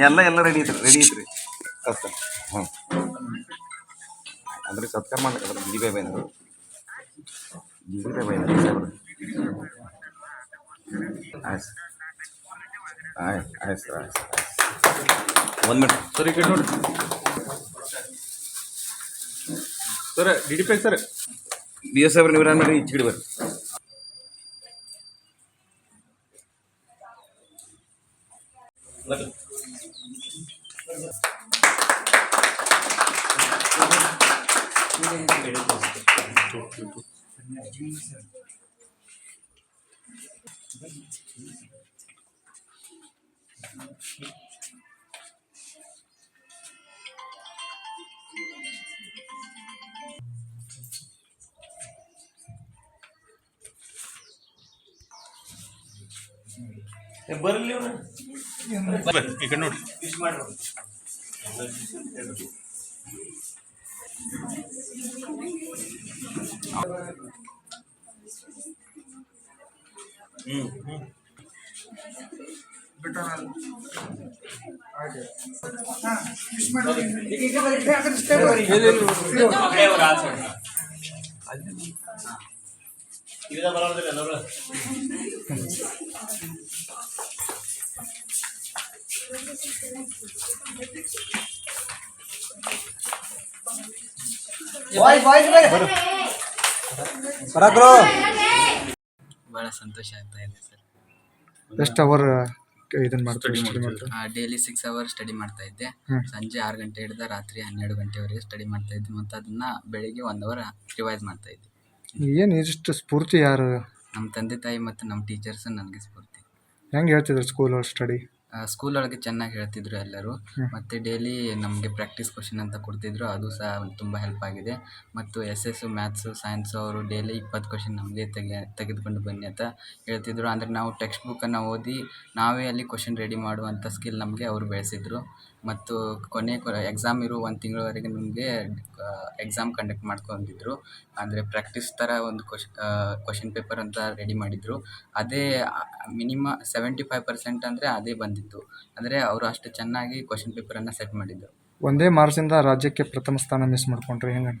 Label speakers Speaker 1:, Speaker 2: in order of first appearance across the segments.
Speaker 1: ಎಲ್ಲ ಎಲ್ಲ ರೆಡಿ ಐತ್ರಿ ರೆಡಿ ಐತ್ರಿ ಕಷ್ಟ ಹ್ಞೂ ಅಂದ್ರೆ ಸತ್ಕಾರ ಮಾಡ್ಲಿಕ್ಕೆ ಅದ್ರ ಡಿ ಬೈ ಬೈನರು ಡಿ ಬೈ ಬೈನರು ಸಾಹೇಬ್ರು ಆಯ್ತು ಆಯ್ತು ಆಯ್ತು ಸರ್ ಆಯ್ತು ಒಂದು ಮಿನಿಟ್
Speaker 2: ಸರ್ ಈ ಕಡೆ ನೋಡಿ sir D D P sir
Speaker 1: B S ಸಾಹೇಬ್ರು ನೀವು ಮಾಡಿ ಈಚೆ ಕಡೆ ಬರ್ರಿ
Speaker 2: ಈ ಕಡೆ ನೋಡಿ
Speaker 3: 嗯嗯。哎呀，哈，没事嘛，没事
Speaker 4: 嘛，
Speaker 3: 没事嘛。
Speaker 5: ಭಾಳ ಸಂತೋಷ ಆಗ್ತಾ ಇದೆ ಸರ್.
Speaker 6: ಎಷ್ಟು ಅವರ್ ಇದನ್ನ ಮಾಡ್ತೀವಿ. ಸ್ಟಡಿ ಮಾಡ್ತೀವಿ
Speaker 5: ಡೈಲಿ ಸಿಕ್ಸ್ ಅವರ್ ಸ್ಟಡಿ ಮಾಡ್ತಾ ಇದ್ದೆ. ಸಂಜೆ ಆರು ಗಂಟೆ ಹಿಡಿದ ರಾತ್ರಿ ಹನ್ನೆರಡು ಗಂಟೆವರೆಗೆ ಸ್ಟಡಿ ಮಾಡ್ತಾ ಇದ್ದೆ. ಮತ್ತು ಅದನ್ನ ಬೆಳಿಗ್ಗೆ ಒಂದ್ ಅವರ್ ರಿವೈಸ್ ಮಾಡ್ತಾ ಇದ್ದೆ.
Speaker 6: ಏನು ಇಷ್ಟು ಸ್ಫೂರ್ತಿ ಯಾರು?
Speaker 5: ನಮ್ಮ ತಂದೆ ತಾಯಿ ಮತ್ತು ನಮ್ಮ ಟೀಚರ್ಸ್ ನನಗೆ ಸ್ಫೂರ್ತಿ.
Speaker 6: ಹೆಂಗೆ ಹೇಳ್ತಿದ್ರು ಸ್ಕೂಲ್ ಸ್ಟಡಿ
Speaker 5: ಸ್ಕೂಲ್ ಒಳಗೆ ಚೆನ್ನಾಗಿ ಹೇಳ್ತಿದ್ರು ಎಲ್ಲರೂ. ಮತ್ತು ಡೈಲಿ ನಮಗೆ ಪ್ರಾಕ್ಟೀಸ್ ಕ್ವಶನ್ ಅಂತ ಕೊಡ್ತಿದ್ರು. ಅದು ಸಹ ತುಂಬ ಹೆಲ್ಪ್ ಆಗಿದೆ. ಮತ್ತು ಎಸ್ ಎಸ್ಸು ಮ್ಯಾಥ್ಸು ಸೈನ್ಸು ಅವರು ಡೈಲಿ ಇಪ್ಪತ್ತು ಕ್ವಶನ್ ನಮಗೆ ತೆಗೆ ತೆಗೆದುಕೊಂಡು ಬನ್ನಿ ಅಂತ ಹೇಳ್ತಿದ್ರು. ಅಂದರೆ ನಾವು ಟೆಕ್ಸ್ಟ್ ಬುಕ್ಕನ್ನು ಓದಿ ನಾವೇ ಅಲ್ಲಿ ಕ್ವಶನ್ ರೆಡಿ ಮಾಡುವಂಥ ಸ್ಕಿಲ್ ನಮಗೆ ಅವರು ಬೆಳೆಸಿದ್ರು. ಮತ್ತು ಕೊನೆ ಎಕ್ಸಾಮ್ ಇರೋ ಒಂದು ತಿಂಗಳವರೆಗೆ ನಮಗೆ ಎಕ್ಸಾಮ್ ಕಂಡಕ್ಟ್ ಮಾಡ್ಕೊಂಡಿದ್ರು ಅಂದರೆ ಪ್ರಾಕ್ಟೀಸ್ ಥರ ಒಂದು ಕ್ವಶ್ ಕ್ವಶನ್ ಪೇಪರ್ ಅಂತ ರೆಡಿ ಮಾಡಿದರು. ಅದೇ ಮಿನಿಮ ಸೆವೆಂಟಿ ಫೈವ್ ಪರ್ಸೆಂಟ್ ಅಂದರೆ ಅದೇ ಬಂದಿತ್ತು. ಅಂದರೆ ಅವರು ಅಷ್ಟು ಚೆನ್ನಾಗಿ ಕ್ವಶನ್ ಪೇಪರನ್ನು ಸೆಟ್ ಮಾಡಿದ್ರು.
Speaker 6: ಒಂದೇ ಮಾರ್ಕ್ಸಿಂದ ರಾಜ್ಯಕ್ಕೆ ಪ್ರಥಮ ಸ್ಥಾನ ಮಿಸ್ ಮಾಡ್ಕೊಂಡ್ರಿ ಹೆಂಗೆ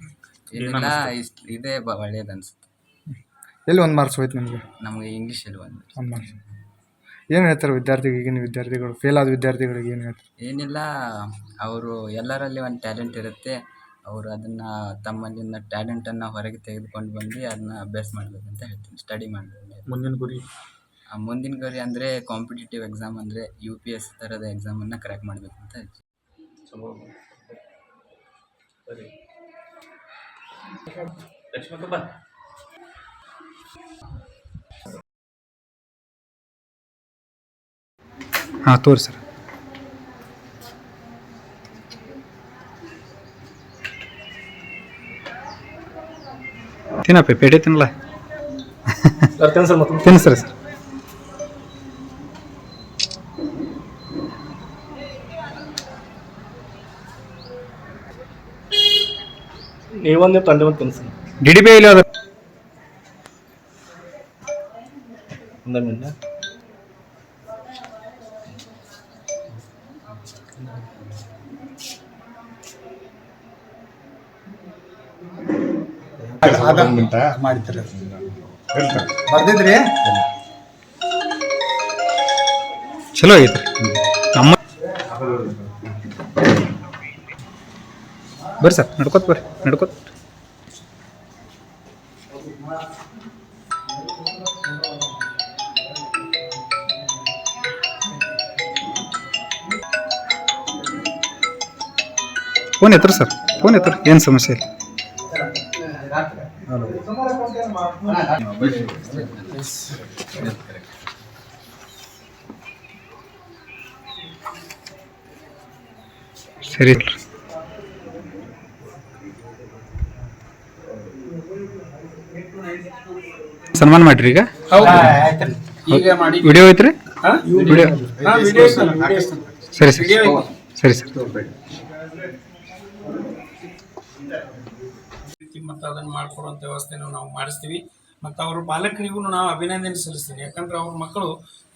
Speaker 5: ಇಲ್ಲ ಇಷ್ಟು ಇದೇ ಒಳ್ಳೇದು ಅನ್ಸುತ್ತೆ.
Speaker 6: ಎಲ್ಲಿ ಒಂದು ಮಾರ್ಕ್ಸ್ ಹೋಯ್ತು ನಿಮಗೆ?
Speaker 5: ನಮಗೆ ಇಂಗ್ಲೀಷಲ್ಲಿ ಒಂದು
Speaker 6: ಒಂದು ಮಾರ್ಕ್ಸ್ ಏನು ಹೇಳ್ತಾರೆ ವಿದ್ಯಾರ್ಥಿಗಳಿಗೆ ಈಗಿನ ವಿದ್ಯಾರ್ಥಿಗಳು? ಫೇಲ್ ಆದ ವಿದ್ಯಾರ್ಥಿಗಳಿಗೆ ಏನು ಹೇಳ್ತಾರೆ?
Speaker 5: ಏನಿಲ್ಲ ಅವರು ಎಲ್ಲರಲ್ಲಿ ಒಂದು ಟ್ಯಾಲೆಂಟ್ ಇರುತ್ತೆ. ಅವರು ಅದನ್ನು ತಮ್ಮಲ್ಲಿನ ಟ್ಯಾಲೆಂಟನ್ನು ಹೊರಗೆ ತೆಗೆದುಕೊಂಡು ಬಂದು ಅದನ್ನ ಅಭ್ಯಾಸ ಮಾಡಬೇಕು ಅಂತ ಹೇಳ್ತೀನಿ ಸ್ಟಡಿ ಮಾಡಬೇಕು.
Speaker 2: ಮುಂದಿನ ಗುರಿ?
Speaker 5: ಆ ಮುಂದಿನ ಗುರಿ ಅಂದರೆ ಕಾಂಪಿಟೇಟಿವ್ ಎಕ್ಸಾಮ್ ಅಂದರೆ ಯು ಪಿ ಎಸ್ ಥರದ ಎಕ್ಸಾಮನ್ನು ಕ್ರ್ಯಾಕ್ ಮಾಡಬೇಕು ಅಂತ ಹೇಳ್ತೀನಿ.
Speaker 2: ಚಲೋ
Speaker 6: ಹಾಂ ತೋರಿ ಸರ್ ತಿನ್ನಪ್ಪ ಪೇಟೆ ತಿನ್ನಲ್ಲ
Speaker 2: ಬರ್ತೇನೆ ಸರ್ ಮತ್ತೆ
Speaker 6: ತಿನ್ನಿಸ್ರಿ ಸರ್
Speaker 2: ನೀವೊಂದೇ ತಂದೆ ಒಂದು ತಿನ್ಸಿ
Speaker 6: ಡಿ ಡಿ ಬಿ ಇಲ್ಲಿ ಅದ
Speaker 2: ಒಂದೇ ಮಿನ್ನ
Speaker 6: ಬರ್ದಿದ್ರಿ? ಚಲೋ ಐತ್ರಿ ನಮ್ಮ ಬರ್ರಿ ಸರ್ ನಡ್ಕೋತ ಬರ್ರಿ ನಡ್ಕೋತ. ಫೋನ್ ಎತ್ತರ ಸರ್ ಫೋನ್ ಎತ್ತರ ಏನು ಸಮಸ್ಯೆ ಇಲ್ಲ. ಸರಿ ಸನ್ಮಾನ ಮಾಡ್ರಿ ಈಗ
Speaker 7: ಈಗ ಮಾಡಿ
Speaker 6: ವಿಡಿಯೋ ಐತ್ರಿ ವಿಡಿಯೋ
Speaker 7: ವಿಡಿಯೋ
Speaker 6: ಸರಿ ಸರಿ ಸರಿ ಸರ್
Speaker 7: ಅದನ್ನು ಮಾಡಿಕೊಡುವಂಥ ವ್ಯವಸ್ಥೆನೂ ನಾವು ಮಾಡಿಸ್ತೀವಿ. ಮತ್ತು ಅವ್ರ ಪಾಲಕರಿಗೂ ನಾವು ಅಭಿನಂದನೆ ಸಲ್ಲಿಸ್ತೀನಿ. ಯಾಕಂದ್ರೆ ಅವ್ರ ಮಕ್ಕಳು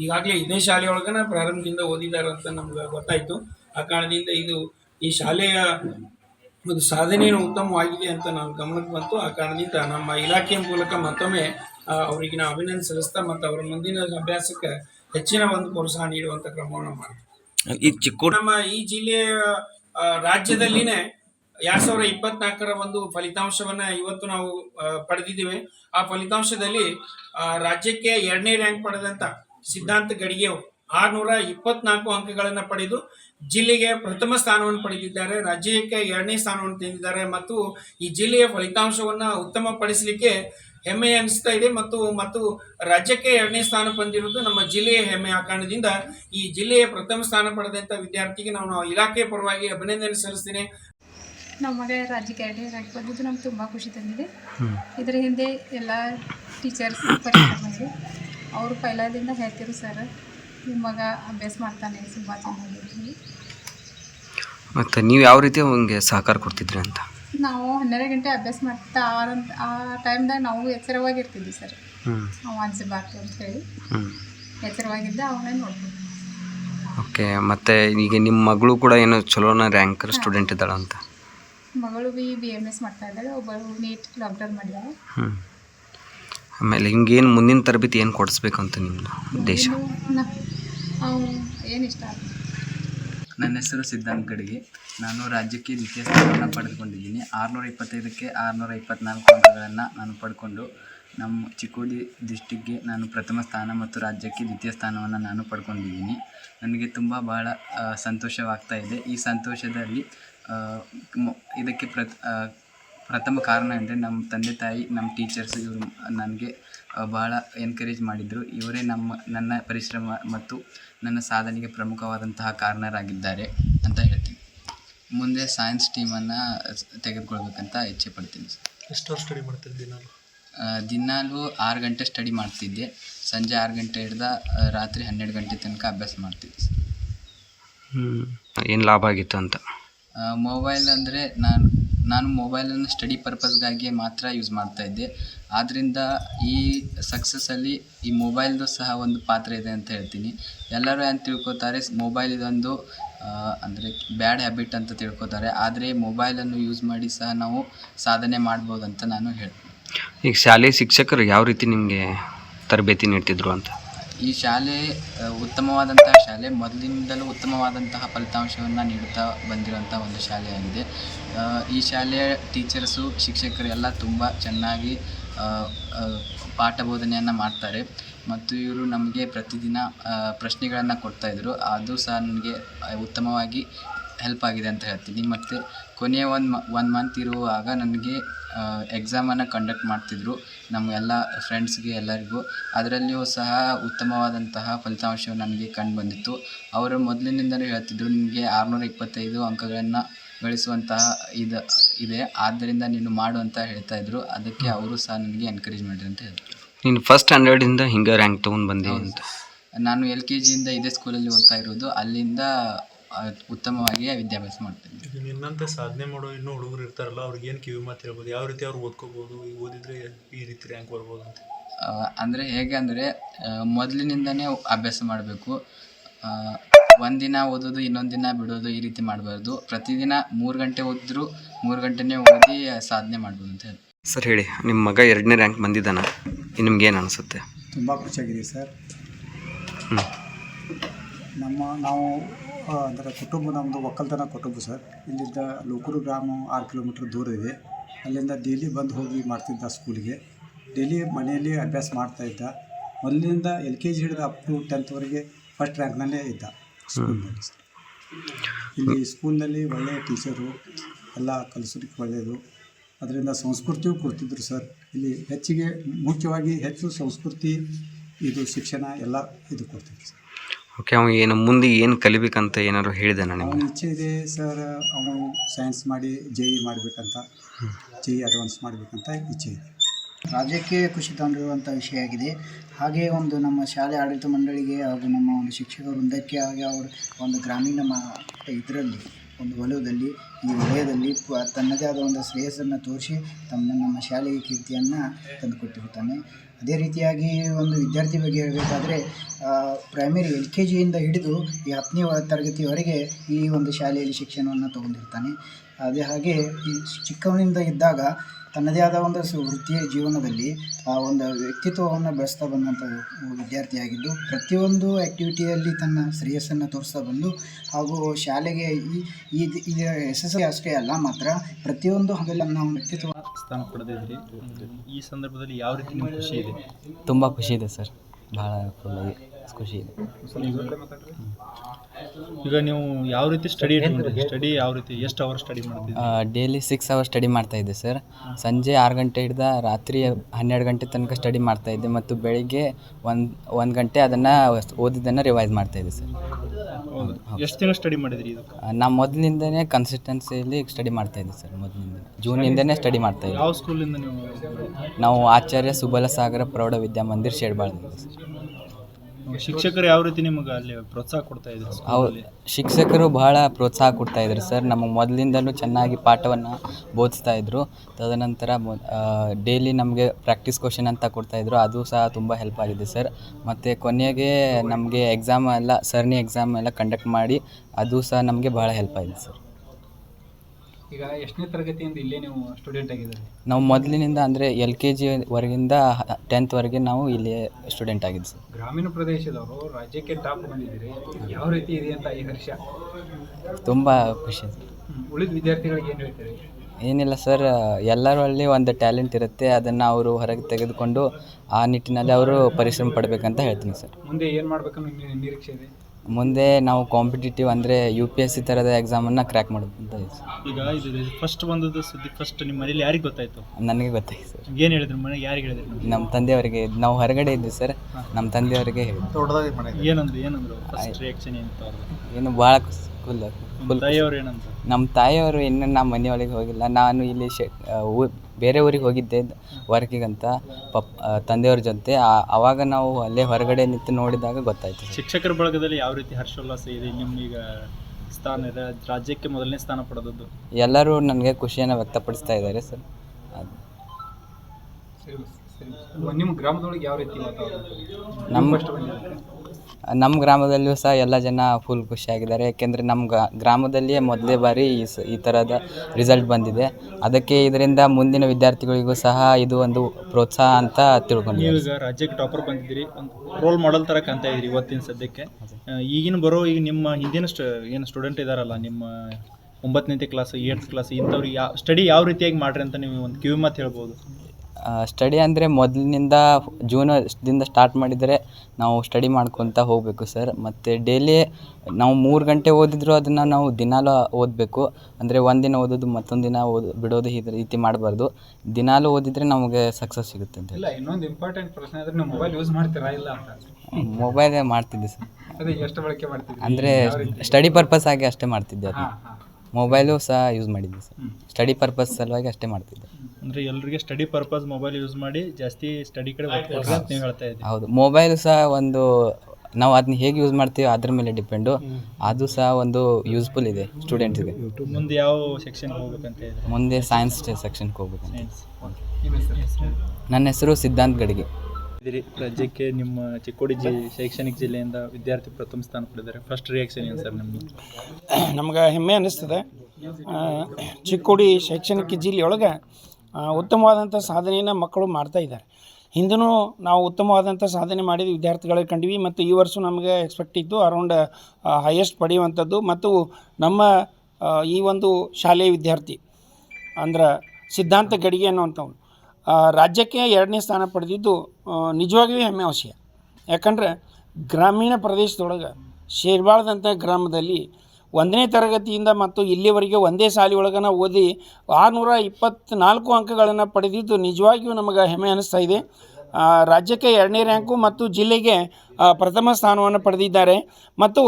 Speaker 7: ಈಗಾಗಲೇ ಇದೇ ಶಾಲೆಯೊಳಗನ ಪ್ರಾರಂಭದಿಂದ ಓದಿದ್ದಾರೆ ಅಂತ ನಮ್ಗೆ ಗೊತ್ತಾಯಿತು. ಆ ಕಾರಣದಿಂದ ಇದು ಈ ಶಾಲೆಯ ಒಂದು ಸಾಧನೆಯೂ ಉತ್ತಮವಾಗಿದೆ ಅಂತ ನಾನು ಗಮನಕ್ಕೆ ಬಂತು. ಆ ಕಾರಣದಿಂದ ನಮ್ಮ ಇಲಾಖೆಯ ಮೂಲಕ ಮತ್ತೊಮ್ಮೆ ಅವರಿಗೆ ನಾವು ಅಭಿನಂದನೆ ಸಲ್ಲಿಸ್ತಾ ಮತ್ತು ಅವರ ಮುಂದಿನ ಅಭ್ಯಾಸಕ್ಕೆ ಹೆಚ್ಚಿನ ಒಂದು ಪ್ರೋತ್ಸಾಹ ನೀಡುವಂಥ ಕ್ರಮವನ್ನು ಮಾಡ್ತೀವಿ. ನಮ್ಮ ಈ ಜಿಲ್ಲೆಯ ರಾಜ್ಯದಲ್ಲಿನೇ ಎರಡ್ ಸಾವಿರ ಇಪ್ಪತ್ನಾಲ್ಕರ ಒಂದು ಫಲಿತಾಂಶವನ್ನ ಇವತ್ತು ನಾವು ಪಡೆದಿದ್ದೇವೆ. ಆ ಫಲಿತಾಂಶದಲ್ಲಿ ರಾಜ್ಯಕ್ಕೆ ಎರಡನೇ ರ್ಯಾಂಕ್ ಪಡೆದಂತ ಸಿದ್ಧಾಂತ ಗಡಿಗೆ ಆರ್ನೂರ ಇಪ್ಪತ್ನಾಲ್ಕು ಅಂಕಗಳನ್ನು ಪಡೆದು ಜಿಲ್ಲೆಗೆ ಪ್ರಥಮ ಸ್ಥಾನವನ್ನು ಪಡೆದಿದ್ದಾರೆ. ರಾಜ್ಯಕ್ಕೆ ಎರಡನೇ ಸ್ಥಾನವನ್ನು ತಂದಿದ್ದಾರೆ ಮತ್ತು ಈ ಜಿಲ್ಲೆಯ ಫಲಿತಾಂಶವನ್ನ ಉತ್ತಮಪಡಿಸಲಿಕ್ಕೆ ಹೆಮ್ಮೆ ಅನಿಸ್ತಾ ಇದೆ ಮತ್ತು ಮತ್ತು ರಾಜ್ಯಕ್ಕೆ ಎರಡನೇ ಸ್ಥಾನ ಬಂದಿರುವುದು ನಮ್ಮ ಜಿಲ್ಲೆಯ ಹೆಮ್ಮೆ. ಆ ಕಾರಣದಿಂದ ಈ ಜಿಲ್ಲೆಯ ಪ್ರಥಮ ಸ್ಥಾನ ಪಡೆದಂತ ವಿದ್ಯಾರ್ಥಿಗೆ ನಾವು ಇಲಾಖೆ ಪರವಾಗಿ ಅಭಿನಂದನೆ ಸಲ್ಲಿಸ್ತೇನೆ.
Speaker 8: ನಮ್ಮ ಮಗ ರಾಜ್ಯ ಆಗಿ ಬಂದಿದ್ದು ನಮ್ಗೆ ತುಂಬ ಖುಷಿ ತಂದಿದೆ. ಇದರ ಹಿಂದೆ ಎಲ್ಲ ಟೀಚರ್ಸ್ ಬಂದರು ಅವರು ಪೈಲಾದಿಂದ ಹೇಳ್ತಿರು ಸರ್ ನಿಮ್ಮ ಮಗ ಅಭ್ಯಾಸ ಮಾಡ್ತಾನೆ ತುಂಬ ಚೆನ್ನಾಗಿ
Speaker 1: ಮತ್ತು ನೀವು ಯಾವ ರೀತಿ ಅವನಿಗೆ ಸಹಕಾರ ಕೊಡ್ತಿದ್ರಿ ಅಂತ?
Speaker 8: ನಾವು ಹನ್ನೆರಡು ಗಂಟೆ ಅಭ್ಯಾಸ ಮಾಡ್ತಾ ಆರಂತ ಆ ಟೈಮ್ದಾಗ ನಾವು ಎಚ್ಚರವಾಗಿರ್ತಿದ್ವಿ ಸರ್. ಅವ ಅನ್ಸಬಾರ್ದು ಅಂತ ಹೇಳಿ. ಎಚ್ಚರವಾಗಿದ್ದ ಅವನೇ ನೋಡ್ಬೋದು
Speaker 1: ಓಕೆ ಮತ್ತು ಈಗ ನಿಮ್ಮ ಮಗಳು ಕೂಡ ಏನೋ ಚಲೋನ ರ್ಯಾಂಕರ್ ಸ್ಟೂಡೆಂಟ್ ಇದ್ದಾಳೆ ಅಂತ
Speaker 8: ಮಗಳು ಬಿ ಬಿ ಎಂ ಎಸ್ ಮಾಡ್ತಾ ಇದ್ದಾಳೆ ಒಬ್ಬಳು ನೀಟ್ ಲಾಕ್ಡೌನ್ ಮಾಡಿದ್ದಾಳೆ
Speaker 1: ಆಮೇಲೆ ಹಿಂಗೇನು ಮುಂದಿನ ತರಬೇತಿ ಏನು ಕೊಡಿಸ್ಬೇಕು ಅಂತ ನಿಮ್ಮ ಉದ್ದೇಶ?
Speaker 8: ಏನು ಇಷ್ಟ
Speaker 5: ನನ್ನ ಹೆಸರು ಸಿದ್ಧಾಂತ್ ಗಡಿಗೆ. ನಾನು ರಾಜ್ಯಕ್ಕೆ ದ್ವಿತೀಯ ಸ್ಥಾನವನ್ನು ಪಡೆದುಕೊಂಡಿದ್ದೀನಿ. ಆರುನೂರ ಇಪ್ಪತ್ತೈದಕ್ಕೆ ಆರುನೂರ ಇಪ್ಪತ್ನಾಲ್ಕು ಅಂಕಗಳನ್ನು ನಾನು ಪಡ್ಕೊಂಡು ನಮ್ಮ ಚಿಕ್ಕೋಡಿ ಡಿಸ್ಟಿಕ್ಗೆ ನಾನು ಪ್ರಥಮ ಸ್ಥಾನ ಮತ್ತು ರಾಜ್ಯಕ್ಕೆ ದ್ವಿತೀಯ ಸ್ಥಾನವನ್ನು ನಾನು ಪಡ್ಕೊಂಡಿದ್ದೀನಿ. ನನಗೆ ತುಂಬ ಬಹಳ ಸಂತೋಷವಾಗ್ತಾ ಇದೆ. ಈ ಸಂತೋಷದಲ್ಲಿ ಇದಕ್ಕೆ ಪ್ರತ್ ಪ್ರಥಮ ಕಾರಣ ಅಂದರೆ ನಮ್ಮ ತಂದೆ ತಾಯಿ ನಮ್ಮ ಟೀಚರ್ಸ್ ಇವರು ನನಗೆ ಭಾಳ ಬಹಳ ಎನ್ಕರೇಜ್ ಮಾಡಿದರು. ಇವರೇ ನಮ್ಮ ನನ್ನ ಪರಿಶ್ರಮ ಮತ್ತು ನನ್ನ ಸಾಧನೆಗೆ ಪ್ರಮುಖವಾದಂತಹ ಕಾರಣರಾಗಿದ್ದಾರೆ ಅಂತ ಹೇಳ್ತೀನಿ. ಮುಂದೆ ಸೈನ್ಸ್ ಟೀಮನ್ನು ತೆಗೆದುಕೊಳ್ಬೇಕಂತ ಇಚ್ಛೆ ಪಡ್ತೀನಿ ಸರ್.
Speaker 2: ಎಷ್ಟು ವರ್ಷ ಸ್ಟಡಿ ಮಾಡ್ತಿದ್ದೆ ನಾನು
Speaker 5: ಆ, ದಿನಾಲೂ ಆರು ಗಂಟೆ ಸ್ಟಡಿ ಮಾಡ್ತಿದ್ದೆ. ಸಂಜೆ ಆರು ಗಂಟೆ ಹಿಡ್ದ ರಾತ್ರಿ ಹನ್ನೆರಡು ಗಂಟೆ ತನಕ ಅಭ್ಯಾಸ ಮಾಡ್ತಿದ್ದೆ ಸರ್.
Speaker 1: ಹ್ಞೂ ಏನು ಲಾಭ ಆಗಿತ್ತು ಅಂತ?
Speaker 5: ಮೊಬೈಲ್ ಅಂದರೆ ನಾನು ನಾನು ಮೊಬೈಲನ್ನು ಸ್ಟಡಿ ಪರ್ಪಸ್ಗಾಗಿ ಮಾತ್ರ ಯೂಸ್ ಮಾಡ್ತಾ ಇದ್ದೆ. ಆದ್ದರಿಂದ ಈ ಸಕ್ಸಸಲ್ಲಿ ಈ ಮೊಬೈಲ್ದು ಸಹ ಒಂದು ಪಾತ್ರ ಇದೆ ಅಂತ ಹೇಳ್ತೀನಿ. ಎಲ್ಲರೂ ಏನು ತಿಳ್ಕೊತಾರೆ ಮೊಬೈಲ್ ಇದೊಂದು ಅಂದರೆ ಬ್ಯಾಡ್ ಹ್ಯಾಬಿಟ್ ಅಂತ ತಿಳ್ಕೊತಾರೆ. ಆದರೆ ಮೊಬೈಲನ್ನು ಯೂಸ್ ಮಾಡಿ ಸಹ ನಾವು ಸಾಧನೆ ಮಾಡ್ಬೋದು ಅಂತ ನಾನು ಹೇಳ್ತೀನಿ.
Speaker 1: ಈಗ ಶಾಲೆ ಶಿಕ್ಷಕರು ಯಾವ ರೀತಿ ನಿಮಗೆ ತರಬೇತಿ ನೀಡ್ತಿದ್ರು ಅಂತ?
Speaker 5: ಈ ಶಾಲೆ ಉತ್ತಮವಾದಂತಹ ಶಾಲೆ, ಮೊದಲಿನಿಂದಲೂ ಉತ್ತಮವಾದಂತಹ ಫಲಿತಾಂಶವನ್ನು ನೀಡುತ್ತಾ ಬಂದಿರುವಂಥ ಒಂದು ಶಾಲೆಯಾಗಿದೆ ಈ ಶಾಲೆಯ ಟೀಚರ್ಸು, ಶಿಕ್ಷಕರು ಎಲ್ಲ ತುಂಬ ಚೆನ್ನಾಗಿ ಪಾಠ ಬೋಧನೆಯನ್ನು ಮಾಡ್ತಾರೆ. ಮತ್ತು ಇವರು ನಮಗೆ ಪ್ರತಿದಿನ ಪ್ರಶ್ನೆಗಳನ್ನು ಕೊಡ್ತಾಯಿದ್ರು ಅದು ಸಹ ನನಗೆ ಉತ್ತಮವಾಗಿ ಹೆಲ್ಪ್ ಆಗಿದೆ ಅಂತ ಹೇಳ್ತೀನಿ ಮತ್ತು ಕೊನೆಯ ಒಂದು ಮ ಒನ್ ಮಂತ್ ಇರುವಾಗ ನನಗೆ ಎಕ್ಸಾಮನ್ನು ಕಂಡಕ್ಟ್ ಮಾಡ್ತಿದ್ರು ಎಲ್ಲ ಫ್ರೆಂಡ್ಸ್ಗೆ ಎಲ್ಲರಿಗೂ. ಅದರಲ್ಲಿಯೂ ಸಹ ಉತ್ತಮವಾದಂತಹ ಫಲಿತಾಂಶ ನನಗೆ ಕಂಡು ಬಂದಿತ್ತು. ಅವರು ಮೊದಲಿನಿಂದಲೂ ಹೇಳ್ತಿದ್ರು ನಿನಗೆ ಆರುನೂರ ಇಪ್ಪತ್ತೈದು ಅಂಕಗಳನ್ನು ಗಳಿಸುವಂತಹ ಇದು ಇದೆ. ಆದ್ದರಿಂದ ನೀನು ಮಾಡು ಅಂತ ಹೇಳ್ತಾ ಇದ್ರು. ಅದಕ್ಕೆ ಅವರು ಸಹ ನನಗೆ ಎನ್ಕರೇಜ್ ಮಾಡಿದ್ರು ಅಂತ ಹೇಳ್ತಾರೆ.
Speaker 1: ನೀನು ಫಸ್ಟ್ ಸ್ಟ್ಯಾಂಡರ್ಡಿಂದ ಹಿಂಗೆ ರ್ಯಾಂಕ್ ತೊಗೊಂಡು ಬಂದೆ ಅಂತ.
Speaker 5: ನಾನು ಎಲ್ ಕೆ ಜಿಯಿಂದ ಇದೇ ಸ್ಕೂಲಲ್ಲಿ ಓದ್ತಾ ಇರೋದು. ಅಲ್ಲಿಂದ ಉತ್ತಮವಾಗಿ ವಿದ್ಯಾಭ್ಯಾಸ ಮಾಡ್ತೀನಿ.
Speaker 2: ನಿನ್ನಂತ ನಿನ್ನಂತೆ ಸಾಧನೆ ಮಾಡೋ ಇನ್ನೂ ಹುಡುಗರು ಇರ್ತಾರಲ್ಲ ಅವ್ರಿಗೆ ಏನು ಕಿವಿ ಮಾತು ಹೇಳ್ಬೋದು? ಯಾವ ರೀತಿ ಅವ್ರು ಓದ್ಕೋಬೋದು ಈಗ ಓದಿದ್ರೆ ಈ ರೀತಿ ರ್ಯಾಂಕ್ ಬರ್ಬೋದು ಅಂತ?
Speaker 5: ಅಂದರೆ ಹೇಗೆ ಅಂದರೆ ಮೊದಲಿನಿಂದನೇ ಅಭ್ಯಾಸ ಮಾಡಬೇಕು. ಒಂದಿನ ಓದೋದು ಇನ್ನೊಂದು ದಿನ ಬಿಡೋದು ಈ ರೀತಿ ಮಾಡಬಾರ್ದು. ಪ್ರತಿದಿನ ಮೂರು ಗಂಟೆ ಓದಿದ್ರು ಮೂರು ಗಂಟೆನೇ ಓದಿ ಸಾಧನೆ ಮಾಡ್ಬೋದು ಅಂತ ಹೇಳಿ
Speaker 1: ಸರ್ ಹೇಳಿ ನಿಮ್ಮ ಮಗ ಎರಡನೇ ರ್ಯಾಂಕ್ ಬಂದಿದ್ದಾನ ನಿಮ್ಗೇನು ಏನು ಅನಿಸುತ್ತೆ?
Speaker 9: ತುಂಬ ಖುಷಿಯಾಗಿದೆ ಸರ್.
Speaker 1: ಹ್ಞೂ
Speaker 9: ನಮ್ಮ ನಾವು ಅಂದರೆ ಕುಟುಂಬ ನಮ್ಮದು ಒಕ್ಕಲ್ತನ ಕುಟುಂಬ ಸರ್. ಇಲ್ಲಿಂದ ಲೋಕೂರು ಗ್ರಾಮ ಆರು ಕಿಲೋಮೀಟ್ರ್ ದೂರ ಇದೆ. ಅಲ್ಲಿಂದ ಡೈಲಿ ಬಂದು ಹೋಗಿ ಮಾಡ್ತಿದ್ದ ಸ್ಕೂಲಿಗೆ. ಡೈಲಿ ಮನೆಯಲ್ಲಿ ಅಭ್ಯಾಸ ಮಾಡ್ತಾ ಇದ್ದ. ಮೊದಲಿನಿಂದ ಎಲ್ ಕೆ ಜಿ ಹಿಡಿದು ಅಪ್ ಟು ಟೆಂತ್ವರೆಗೆ ಫಸ್ಟ್ ರ್ಯಾಂಕ್ನಲ್ಲೇ ಇದ್ದ ಸ್ಕೂಲ್ನಲ್ಲಿ ಸರ್. ಇಲ್ಲಿ ಸ್ಕೂಲ್ನಲ್ಲಿ ಒಳ್ಳೆಯ ಟೀಚರು ಎಲ್ಲ ಕಲಿಸೋದಕ್ಕೆ ಒಳ್ಳೆಯದು. ಅದರಿಂದ ಸಂಸ್ಕೃತಿಯೂ ಕೊಡ್ತಿದ್ರು ಸರ್. ಇಲ್ಲಿ ಹೆಚ್ಚಿಗೆ ಮುಖ್ಯವಾಗಿ ಹೆಚ್ಚು ಸಂಸ್ಕೃತಿ ಇದು ಶಿಕ್ಷಣ ಎಲ್ಲ ಇದು ಕೊಡ್ತಿದ್ರು ಸರ್.
Speaker 1: ಓಕೆ, ಅವ ಏನು ಮುಂದೆ ಏನು ಕಲಿಬೇಕಂತ ಏನಾದ್ರು ಹೇಳಿದಾನ
Speaker 9: ಅವನ
Speaker 1: ನಿಮಗೆ
Speaker 9: ಇಚ್ಛೆ ಇದೆ ಸರ್, ಅವನು ಸೈನ್ಸ್ ಮಾಡಿ ಜೆ ಇ ಮಾಡಬೇಕಂತ ಜೆ ಇ ಅಡ್ವಾನ್ಸ್ ಮಾಡಬೇಕಂತ ಇಚ್ಛೆ ಇದೆ.
Speaker 10: ರಾಜ್ಯಕ್ಕೆ ಖುಷಿ ತಂದಿರುವಂಥ ವಿಷಯ ಆಗಿದೆ. ಹಾಗೆ ಒಂದು ನಮ್ಮ ಶಾಲೆ ಆಡಳಿತ ಮಂಡಳಿಗೆ ಹಾಗೂ ನಮ್ಮ ಒಂದು ಶಿಕ್ಷಕ ವೃಂದಕ್ಕೆ ಹಾಗೆ ಅವರು ಒಂದು ಗ್ರಾಮೀಣ ಮ, ಇದರಲ್ಲಿ, ಒಂದು ವಲಯದಲ್ಲಿ, ಈ ವಲಯದಲ್ಲಿ ತನ್ನದೇ ಆದ ಒಂದು ಶ್ರೇಯಸ್ಸನ್ನು ತೋರಿಸಿ ತಮ್ಮ ನಮ್ಮ ಶಾಲೆಗೆ ಕೀರ್ತಿಯನ್ನು ತಂದುಕೊಟ್ಟಿರುತ್ತಾನೆ. ಅದೇ ರೀತಿಯಾಗಿ ಒಂದು ವಿದ್ಯಾರ್ಥಿ ಬಗ್ಗೆ ಹೇಳಬೇಕಾದ್ರೆ ಪ್ರೈಮರಿ ಎಲ್ ಕೆ ಜಿಯಿಂದ ಹಿಡಿದು ಈ ಹತ್ತನೇ ತರಗತಿಯವರೆಗೆ ಈ ಒಂದು ಶಾಲೆಯಲ್ಲಿ ಶಿಕ್ಷಣವನ್ನು ತಗೊಂಡಿರ್ತಾನೆ. ಅದೇ ಹಾಗೆ ಈ ಚಿಕ್ಕವನಿಂದ ಇದ್ದಾಗ ತನ್ನದೇ ಆದ ಒಂದು ಸು, ವೃತ್ತಿಯ ಜೀವನದಲ್ಲಿ ಆ ಒಂದು ವ್ಯಕ್ತಿತ್ವವನ್ನು ಬೆಳೆಸ್ತಾ ಬಂದಂಥ ವಿದ್ಯಾರ್ಥಿಯಾಗಿದ್ದು, ಪ್ರತಿಯೊಂದು ಆ್ಯಕ್ಟಿವಿಟಿಯಲ್ಲಿ ತನ್ನ ಶ್ರೇಯಸ್ಸನ್ನು ತೋರಿಸ್ತಾ ಬಂದು, ಹಾಗೂ ಶಾಲೆಗೆ ಈ ಈ ಈ ಎಸ್ ಎಸ್ ಅಷ್ಟೇ ಅಲ್ಲ ಮಾತ್ರ, ಪ್ರತಿಯೊಂದು ಹಗಲನ್ನು ನಾವು ವ್ಯಕ್ತಿತ್ವ
Speaker 2: ಸ್ಥಾನ ಪಡೆದಿದ್ರಿ. ಈ ಸಂದರ್ಭದಲ್ಲಿ ಯಾವ ರೀತಿ ಖುಷಿ? ಇದೆ
Speaker 5: ತುಂಬ ಖುಷಿ ಇದೆ ಸರ್ ಭಾಳ ಫುಲ್ ಖುಷಿ ಇದೆ
Speaker 2: ಈಗ ನೀವು ಯಾವ ರೀತಿ ಸ್ಟಡಿ ಸ್ಟಡಿ ಯಾವ ರೀತಿ ಎಷ್ಟು ಅವರ್ ಸ್ಟಡಿ ಮಾಡ್ತೀವಿ
Speaker 5: ಡೈಲಿ ಸಿಕ್ಸ್ ಅವರ್ ಸ್ಟಡಿ ಮಾಡ್ತಾ ಇದ್ದೆ ಸರ್. ಸಂಜೆ ಆರು ಗಂಟೆ ಹಿಡ್ದ ರಾತ್ರಿ ಹನ್ನೆರಡು ಗಂಟೆ ತನಕ ಸ್ಟಡಿ ಮಾಡ್ತಾ ಇದ್ದೆ ಮತ್ತು ಬೆಳಿಗ್ಗೆ ಒಂದು ಒಂದು ಗಂಟೆ ಅದನ್ನು ಓದಿದ್ದನ್ನು ರಿವೈಸ್ ಮಾಡ್ತಾ ಇದ್ದೆ ಸರ್.
Speaker 2: ಎಷ್ಟು ತಿಂಗಳು ಸ್ಟಡಿ ಮಾಡಿದ್ರಿ ಇದು
Speaker 5: ನಾ ಮೊದಲಿಂದನೇ ಕನ್ಸಿಸ್ಟೆನ್ಸಿಯಲ್ಲಿ ಸ್ಟಡಿ ಮಾಡ್ತಾ ಇದ್ದೆ ಸರ್ ಮೊದಲಿಂದ. ಜೂನಿಂದನೇ ಸ್ಟಡಿ ಮಾಡ್ತಾ
Speaker 2: ಯಾವ ಸ್ಕೂಲಿಂದ ನೀವು?
Speaker 5: ನಾವು ಆಚಾರ್ಯ ಸುಬಲ ಸಾಗರ ಪ್ರೌಢ ವಿದ್ಯಾಮಂದಿರ್ ಶೇಡ್ಬಾಳ್ದಿಂದ. ಸರ್
Speaker 2: ಶಿಕ್ಷಕರು ಯಾವ ರೀತಿ ನಿಮಗೆ ಅಲ್ಲಿ ಪ್ರೋತ್ಸಾಹ ಕೊಡ್ತಾ ಇದ್ರು
Speaker 5: ಹೌದು. ಶಿಕ್ಷಕರು ಬಹಳ ಪ್ರೋತ್ಸಾಹ ಕೊಡ್ತಾ ಇದ್ರು ಸರ್. ನಮಗೆ ಮೊದಲಿಂದಲೂ ಚೆನ್ನಾಗಿ ಪಾಠವನ್ನು ಬೋಧಿಸ್ತಾ ಇದ್ದರು ತದನಂತರ ಡೈಲಿ ನಮಗೆ ಪ್ರಾಕ್ಟೀಸ್ ಕ್ವಶನ್ ಅಂತ ಕೊಡ್ತಾ ಇದ್ರು. ಅದು ಸಹ ತುಂಬ ಹೆಲ್ಪ್ ಆಗಿದೆ ಸರ್. ಮತ್ತು ಕೊನೆಗೆ ನಮಗೆ ಎಕ್ಸಾಮ್ ಎಲ್ಲ ಸರ್ನಿ ಎಕ್ಸಾಮ್ ಎಲ್ಲ ಕಂಡಕ್ಟ್ ಮಾಡಿ ಅದು ಸಹ ನಮಗೆ ಭಾಳ ಹೆಲ್ಪ್ ಆಗಿದೆ ಸರ್.
Speaker 11: ಈಗ ಎಷ್ಟನೇ ತರಗತಿಯಿಂದ ಇಲ್ಲೇ ನೀವು ಸ್ಟೂಡೆಂಟ್ ಆಗಿದ್ದೀರಿ?
Speaker 5: ನಾವು ಮೊದಲಿನಿಂದ ಅಂದರೆ ಎಲ್ ಕೆ ಜಿವರೆಗಿಂದ ಟೆಂತ್ವರೆಗೆ ನಾವು ಇಲ್ಲಿ ಸ್ಟೂಡೆಂಟ್ ಆಗಿದ್ದು ಸರ್.
Speaker 11: ಗ್ರಾಮೀಣ ಪ್ರದೇಶದವರು ರಾಜ್ಯಕ್ಕೆ ಟಾಪ್ ಬಂದಿದ್ದೀರಿ. ಯಾವ ರೀತಿ ಇದೆ ಅಂತ ಈ ಹರ್ಷ?
Speaker 5: ತುಂಬ ಖುಷಿ ಸರ್.
Speaker 11: ಉಳಿದ ವಿದ್ಯಾರ್ಥಿಗಳಿಗೆ ಏನು ಹೇಳ್ತೀರಿ?
Speaker 5: ಏನಿಲ್ಲ ಸರ್ ಎಲ್ಲರಲ್ಲಿ ಒಂದು ಟ್ಯಾಲೆಂಟ್ ಇರುತ್ತೆ ಅದನ್ನು ಅವರು ಹೊರಗೆ ತೆಗೆದುಕೊಂಡು ಆ ನಿಟ್ಟಿನಲ್ಲಿ ಅವರು ಪರಿಶ್ರಮ ಪಡಬೇಕಂತ ಹೇಳ್ತೀನಿ ಸರ್.
Speaker 11: ಮುಂದೆ ಏನು ಮಾಡಬೇಕನ್ನೋ ನಿರೀಕ್ಷೆ ಇದೆ?
Speaker 5: ಮುಂದೆ ನಾವು ಕಾಂಪಿಟೇಟಿವ್ ಅಂದರೆ ಯು ಪಿ ಎಸ್ ಸಿ ಥರದ ಎಕ್ಸಾಮನ್ನು ಕ್ರ್ಯಾಕ್ ಮಾಡೋದು ಅಂತ
Speaker 2: ಈಗ ಇದು ಫಸ್ಟ್ ಬಂದದ್ದು ಸುದ್ದಿ ಫಸ್ಟ್ ನಿಮ್ಮ ಮನೇಲಿ ಯಾರಿಗೆ ಗೊತ್ತಾಯ್ತು?
Speaker 5: ನನಗೆ ಗೊತ್ತಾಯ್ತು ಸರ್.
Speaker 2: ಏನು ಹೇಳಿದ್ರು ಮನೆಗೆ ಯಾರಿಗೆ ಹೇಳಿದ್ರು? ನೀವು?
Speaker 5: ನಮ್ಮ ತಂದೆಯವರಿಗೆ ನಾವು ಹೊರಗಡೆ ಇದ್ವಿ ಸರ್. ನಮ್ಮ ತಂದೆಯವರಿಗೆ ಹೇಳಿದ್ವಿ
Speaker 2: ಏನಂದ್ರು ಏನಂದ್ರು ಫಸ್ಟ್ ರಿಯಾಕ್ಷನ್
Speaker 5: ಏನು ಭಾಳ ಫುಲ್
Speaker 2: ಫುಲ್ ತಾಯಿಯವ್ರು ಏನಂತ?
Speaker 5: ನಮ್ಮ ತಾಯಿಯವರು ಇನ್ನೂ ನಮ್ಮ ಮನೆಯೊಳಗೆ ಹೋಗಿಲ್ಲ. ನಾನು ಇಲ್ಲಿ ಶೆ ಊ- ಬೇರೆ ಊರಿಗೆ ಹೋಗಿದ್ದೆ ವರ್ಕಿಗಂತ ಪಪ್ ತಂದೆಯವ್ರ ಜೊತೆ. ಆ- ಆವಾಗ ನಾವು ಅಲ್ಲೇ ಹೊರಗಡೆ ನಿಂತು ನೋಡಿದಾಗ ಗೊತ್ತಾಯ್ತು ಸರ್.
Speaker 2: ಶಿಕ್ಷಕರ ಬಳಗದಲ್ಲಿ ಯಾವ ರೀತಿ ಹರ್ಷೋಲ್ಲಾಸ ಇದೆ? ನಿಮ್ಮ ಈಗ ಸ್ಥಾನ ಇದೆ. ರಾಜ್ಯಕ್ಕೆ ಮೊದಲನೇ ಸ್ಥಾನ ಪಡೆದದ್ದು.
Speaker 5: ಎಲ್ಲರೂ ನನಗೆ ಖುಷಿಯನ್ನು ವ್ಯಕ್ತಪಡಿಸ್ತಾ ಇದ್ದಾರೆ ಸರ್. ಅದು
Speaker 11: ನಿಮ್ಮ ಗ್ರಾಮದೊಳಗೆ ಯಾವ ರೀತಿ ವಾತಾವರಣ?
Speaker 5: ನಮ್ಮ ನಮ್ಮ ಗ್ರಾಮದಲ್ಲಿಯೂ ಸಹ ಎಲ್ಲ ಜನ ಫುಲ್ ಖುಷಿಯಾಗಿದ್ದಾರೆ ಯಾಕೆಂದರೆ ನಮ್ಮ ಗ್ರಾಮದಲ್ಲಿಯೇ ಮೊದಲೇ ಬಾರಿ ಈ ಸ ಈ ಥರದ ರಿಸಲ್ಟ್ ಬಂದಿದೆ. ಅದಕ್ಕೆ ಇದರಿಂದ ಮುಂದಿನ ವಿದ್ಯಾರ್ಥಿಗಳಿಗೂ ಸಹ ಇದು ಒಂದು ಪ್ರೋತ್ಸಾಹ ಅಂತ ತಿಳ್ಕೊಂಡಿದ್ದಾರೆ
Speaker 2: ಈಗ ರಾಜ್ಯಕ್ಕೆ ಟಾಪರ್ ಬಂದಿದ್ದೀರಿ. ಒಂದು ರೋಲ್ ಮಾಡೆಲ್ ಥರ ಕಾಣ್ತಾ ಇದ್ದೀರಿ ಇವತ್ತಿನ ಸದ್ಯಕ್ಕೆ. ಈಗಿನ ಬರೋ ಈಗ ನಿಮ್ಮ ಹಿಂದಿನ ಸ್ಟ ಏನು ಸ್ಟೂಡೆಂಟ್ ಇದ್ದಾರಲ್ಲ ನಿಮ್ಮ ಒಂಬತ್ತನೇ ಕ್ಲಾಸ್ ಏಟ್ತ್ ಕ್ಲಾಸ್ ಇಂಥವ್ರಿಗೆ ಯಾವ ಸ್ಟಡಿ ಯಾವ ರೀತಿಯಾಗಿ ಮಾಡ್ರಿ ಅಂತ ನೀವು ಒಂದು ಕಿವಿ ಮಾತು ಹೇಳ್ಬೋದು.
Speaker 5: ಸ್ಟಡಿ ಅಂದರೆ ಮೊದಲಿನಿಂದ ಜೂನದಿಂದ ಸ್ಟಾರ್ಟ್ ಮಾಡಿದರೆ ನಾವು ಸ್ಟಡಿ ಮಾಡ್ಕೊತ ಹೋಗಬೇಕು ಸರ್ ಮತ್ತು ಡೈಲಿ ನಾವು ಮೂರು ಗಂಟೆ ಓದಿದ್ರು ಅದನ್ನು ನಾವು ದಿನಾಲೂ ಓದಬೇಕು. ಅಂದರೆ ಒಂದಿನ ಓದೋದು ಮತ್ತೊಂದು ದಿನ ಓದು ಬಿಡೋದು ಈ ರೀತಿ ಮಾಡಬಾರ್ದು. ದಿನಾಲೂ ಓದಿದರೆ ನಮಗೆ ಸಕ್ಸಸ್ ಸಿಗುತ್ತೆ ಅಂತ
Speaker 11: ಇಲ್ಲ ಇನ್ನೊಂದು ಇಂಪಾರ್ಟೆಂಟ್ ಪ್ರಶ್ನೆ ಅಂದರೆ ನೀವು ಮೊಬೈಲ್ ಯೂಸ್ ಮಾಡ್ತೀರಾ ಇಲ್ಲ ಅಂತ?
Speaker 5: ಮೊಬೈಲೇ ಮಾಡ್ತಿದ್ದೆ ಸರ್
Speaker 11: ಅದೇ ಎಷ್ಟು ಬಳಕೆ ಮಾಡ್ತಿದ್ದೆ
Speaker 5: ಅಂದರೆ ಸ್ಟಡಿ ಪರ್ಪಸ್ ಆಗಿ ಅಷ್ಟೇ ಮಾಡ್ತಿದ್ದೆ ಅದು. ಮೊಬೈಲು ಸಹ ಯೂಸ್ ಮಾಡಿದ್ದೆ ಸರ್. ಸ್ಟಡಿ ಪರ್ಪಸ್ ಸಲುವಾಗಿ ಅಷ್ಟೇ ಮಾಡ್ತಿದ್ದೆ.
Speaker 2: ಅಂದರೆ ಎಲ್ಲರಿಗೆ ಸ್ಟಡಿ ಪರ್ಪಸ್ ಮೊಬೈಲ್ ಯೂಸ್ ಮಾಡಿ ಜಾಸ್ತಿ ಸ್ಟಡಿ ಕಡೆ ಅಂತ ನೀವು ಹೇಳ್ತಾ ಇದ್ದೀವಿ
Speaker 5: ಹೌದು. ಮೊಬೈಲ್ ಸಹ ಒಂದು ನಾವು ಅದನ್ನ ಹೇಗೆ ಯೂಸ್ ಮಾಡ್ತೀವಿ ಅದ್ರ ಮೇಲೆ ಡಿಪೆಂಡು ಅದು ಸಹ ಒಂದು ಯೂಸ್ಫುಲ್ ಇದೆ ಸ್ಟೂಡೆಂಟ್ಸ್ಗೆ
Speaker 2: ಮುಂದೆ ಯಾವ ಸೆಕ್ಷನ್ ಹೋಗ್ಬೇಕಂತ
Speaker 5: ಮುಂದೆ ಸೈನ್ಸ್ ಸೆಕ್ಷನ್ಗೆ ಹೋಗ್ಬೇಕಂತ.
Speaker 2: ಸೈನ್ಸ್
Speaker 11: ನಿಮ್ಮ ಹೆಸರು?
Speaker 5: ನನ್ನ ಹೆಸರು ಸಿದ್ಧಾಂತ್ ಗಡಿಗೆ.
Speaker 2: ಇದ್ದೀರಿ ರಾಜ್ಯಕ್ಕೆ ನಿಮ್ಮ ಚಿಕ್ಕೋಡಿ ಜಿ ಶೈಕ್ಷಣಿಕ ಜಿಲ್ಲೆಯಿಂದ ವಿದ್ಯಾರ್ಥಿ ಪ್ರಥಮ ಸ್ಥಾನ ಪಡೆದರೆ ಫಸ್ಟ್ ರಿಯಾಕ್ಷನ್ ಏನು ಸರ್ ನಿಮ್ಮದು
Speaker 7: ನಮ್ಗೆ ಹೆಮ್ಮೆ ಅನ್ನಿಸ್ತದೆ ಚಿಕ್ಕೋಡಿ ಶೈಕ್ಷಣಿಕ ಜಿಲ್ಲೆಯೊಳಗೆ ಉತ್ತಮವಾದಂಥ ಸಾಧನೆಯನ್ನು ಮಕ್ಕಳು ಮಾಡ್ತಾ ಇದ್ದಾರೆ. ಹಿಂದೂ ನಾವು ಉತ್ತಮವಾದಂಥ ಸಾಧನೆ ಮಾಡಿದ ವಿದ್ಯಾರ್ಥಿಗಳಿಗೆ ಕಂಡ್ವಿ ಮತ್ತು ಈ ವರ್ಷ ನಮಗೆ ಎಕ್ಸ್ಪೆಕ್ಟ್ ಇತ್ತು ಅರೌಂಡ್ ಹೈಯೆಸ್ಟ್ ಪಡೆಯುವಂಥದ್ದು ಮತ್ತು ನಮ್ಮ ಈ ಒಂದು ಶಾಲೆಯ ವಿದ್ಯಾರ್ಥಿ ಅಂದ್ರೆ ಸಿದ್ಧಾಂತ ಗಡಿಗೆ ಅನ್ನುವಂಥವ್ನು. ರಾಜ್ಯಕ್ಕೆ ಎರಡನೇ ಸ್ಥಾನ ಪಡೆದಿದ್ದು ನಿಜವಾಗಿಯೂ ಹೆಮ್ಮೆ ವಿಷಯ ಯಾಕಂದರೆ ಗ್ರಾಮೀಣ ಪ್ರದೇಶದೊಳಗೆ ಶೇರ್ಬಾಳ್ದಂಥ ಗ್ರಾಮದಲ್ಲಿ ಒಂದನೇ ತರಗತಿಯಿಂದ ಮತ್ತು ಇಲ್ಲಿವರೆಗೆ ಒಂದೇ ಶಾಲೆಯೊಳಗನ ಓದಿ ಆರುನೂರ ಇಪ್ಪತ್ತ್ನಾಲ್ಕು ಅಂಕಗಳನ್ನು ಪಡೆದಿದ್ದು ನಿಜವಾಗಿಯೂ ನಮಗೆ ಹೆಮ್ಮೆ ಅನ್ನಿಸ್ತಾ ಇದೆ. ರಾಜ್ಯಕ್ಕೆ ಎರಡನೇ ರ್ಯಾಂಕು ಮತ್ತು ಜಿಲ್ಲೆಗೆ ಪ್ರಥಮ ಸ್ಥಾನವನ್ನು ಪಡೆದಿದ್ದಾರೆ. ಮತ್ತು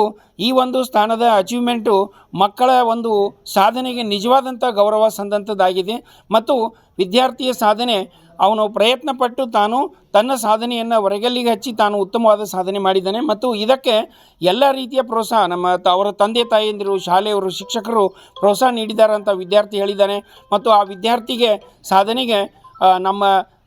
Speaker 7: ಈ ಒಂದು ಸ್ಥಾನದ ಅಚೀವ್ಮೆಂಟು ಮಕ್ಕಳ ಒಂದು ಸಾಧನೆಗೆ ನಿಜವಾದಂಥ ಗೌರವ ಸಂದಂಥದ್ದಾಗಿದೆ ಮತ್ತು ವಿದ್ಯಾರ್ಥಿಯ ಸಾಧನೆ. ಅವನು ಪ್ರಯತ್ನ ಪಟ್ಟು ತಾನು ತನ್ನ ಸಾಧನೆಯನ್ನು ಹೊರಗಲ್ಲಿಗೆ ಹಚ್ಚಿ ತಾನು ಉತ್ತಮವಾದ ಸಾಧನೆ ಮಾಡಿದ್ದಾನೆ. ಮತ್ತು ಇದಕ್ಕೆ ಎಲ್ಲ ರೀತಿಯ ಪ್ರೋತ್ಸಾಹ, ನಮ್ಮ ತ, ಅವರ ತಂದೆ ತಾಯಿಯಂದಿರು, ಶಾಲೆಯವರು, ಶಿಕ್ಷಕರು ಪ್ರೋತ್ಸಾಹ ನೀಡಿದ್ದಾರೆ ಅಂತ ವಿದ್ಯಾರ್ಥಿ ಹೇಳಿದ್ದಾನೆ. ಮತ್ತು ಆ ವಿದ್ಯಾರ್ಥಿಗೆ ಸಾಧನೆಗೆ ನಮ್ಮ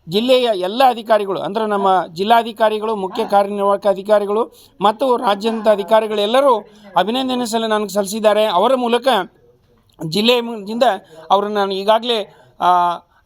Speaker 7: ಜಿಲ್ಲೆಯ ಎಲ್ಲ ಅಧಿಕಾರಿಗಳು, ಅಂದರೆ ನಮ್ಮ ಜಿಲ್ಲಾಧಿಕಾರಿಗಳು, ಮುಖ್ಯ ಕಾರ್ಯನಿರ್ವಾಹಕ ಅಧಿಕಾರಿಗಳು ಮತ್ತು ರಾಜ್ಯದ ಅಧಿಕಾರಿಗಳೆಲ್ಲರೂ ಅಭಿನಂದನೆ ಸಲ ನನಗೆ ಸಲ್ಲಿಸಿದ್ದಾರೆ. ಅವರ ಮೂಲಕ ಜಿಲ್ಲೆಯಿಂದ ಅವರನ್ನು ನಾನು ಈಗಾಗಲೇ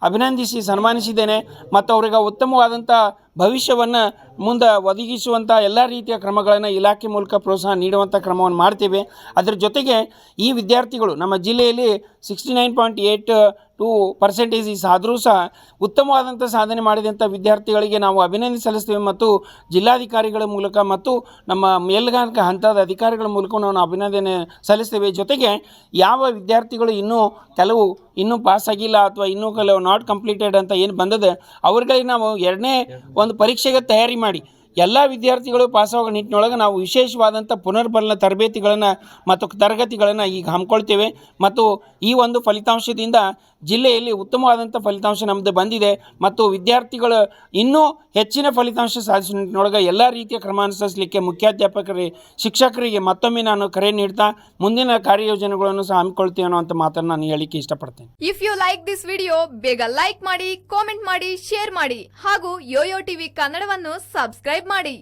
Speaker 7: ಅಭಿನಂದಿಸಿ ಸನ್ಮಾನಿಸಿದ್ದೇನೆ. ಮತ್ತು ಅವರಿಗೆ ಉತ್ತಮವಾದಂಥ ಭವಿಷ್ಯವನ್ನು ಮುಂದೆ ಒದಗಿಸುವಂಥ ಎಲ್ಲ ರೀತಿಯ ಕ್ರಮಗಳನ್ನು ಇಲಾಖೆ ಮೂಲಕ ಪ್ರೋತ್ಸಾಹ ನೀಡುವಂಥ ಕ್ರಮವನ್ನು ಮಾಡ್ತೇವೆ. ಅದರ ಜೊತೆಗೆ ಈ ವಿದ್ಯಾರ್ಥಿಗಳು ನಮ್ಮ ಜಿಲ್ಲೆಯಲ್ಲಿ sixty nine point eight two percentage ಆದರೂ ಸಹ ಉತ್ತಮವಾದಂಥ ಸಾಧನೆ ಮಾಡಿದಂಥ ವಿದ್ಯಾರ್ಥಿಗಳಿಗೆ ನಾವು ಅಭಿನಂದನೆ ಸಲ್ಲಿಸ್ತೇವೆ ಮತ್ತು ಜಿಲ್ಲಾಧಿಕಾರಿಗಳ ಮೂಲಕ ಮತ್ತು ನಮ್ಮ ಮೇಲ್ಗಾಂಕ ಹಂತದ ಅಧಿಕಾರಿಗಳ ಮೂಲಕ ನಾವು ಅಭಿನಂದನೆ ಸಲ್ಲಿಸ್ತೇವೆ. ಜೊತೆಗೆ ಯಾವ ವಿದ್ಯಾರ್ಥಿಗಳು ಇನ್ನೂ ಕೆಲವು ಇನ್ನೂ ಪಾಸ್ ಆಗಿಲ್ಲ ಅಥವಾ ಇನ್ನೂ ಕೆಲವು ನಾಟ್ ಕಂಪ್ಲೀಟೆಡ್ ಅಂತ ಏನು ಬಂದದೆ, ಅವ್ರಿಗೆ ನಾವು ಎರಡನೇ ಒಂದು ಪರೀಕ್ಷೆಗೆ ತಯಾರಿ ಮಾಡಿ ಎಲ್ಲ ವಿದ್ಯಾರ್ಥಿಗಳು ಪಾಸಾಗೋ ನಿಟ್ಟಿನೊಳಗೆ ನಾವು ವಿಶೇಷವಾದಂಥ ಪುನರ್ಬಲನ ತರಬೇತಿಗಳನ್ನು ಮತ್ತು ತರಗತಿಗಳನ್ನು ಈಗ ಹಮ್ಮಿಕೊಳ್ತೇವೆ. ಮತ್ತು ಈ ಒಂದು ಫಲಿತಾಂಶದಿಂದ ಜಿಲ್ಲೆಯಲ್ಲಿ ಉತ್ತಮವಾದಂಥ ಫಲಿತಾಂಶ ನಮ್ಮದು ಬಂದಿದೆ ಮತ್ತು ವಿದ್ಯಾರ್ಥಿಗಳು ಇನ್ನೂ ಹೆಚ್ಚಿನ ಫಲಿತಾಂಶ ಸಾಧಿಸುವ ನಿಟ್ಟಿನೊಳಗೆ ಎಲ್ಲ ರೀತಿಯ ಕ್ರಮ ಅನುಸರಿಸಲಿಕ್ಕೆ ಮುಖ್ಯಾಧ್ಯಾಪಕರಿಗೆ ಶಿಕ್ಷಕರಿಗೆ ಮತ್ತೊಮ್ಮೆ ನಾನು ಕರೆ ನೀಡ್ತಾ ಮುಂದಿನ ಕಾರ್ಯಯೋಜನೆಗಳನ್ನು ಸಹ ಹಮ್ಮಿಕೊಳ್ತೇವೆ ಅನ್ನೋ ಮಾತನ್ನು ನಾನು ಹೇಳಿಕೆ ಇಷ್ಟಪಡ್ತೇನೆ.
Speaker 12: If you like this video ಬೇಗ ಲೈಕ್ ಮಾಡಿ ಕಾಮೆಂಟ್ ಮಾಡಿ ಶೇರ್ ಮಾಡಿ ಹಾಗೂ ಯೋಯೋ ಟಿವಿ ಕನ್ನಡವನ್ನು ಸಬ್ಸ್ಕ್ರೈಬ್ ಮಾಡಿ.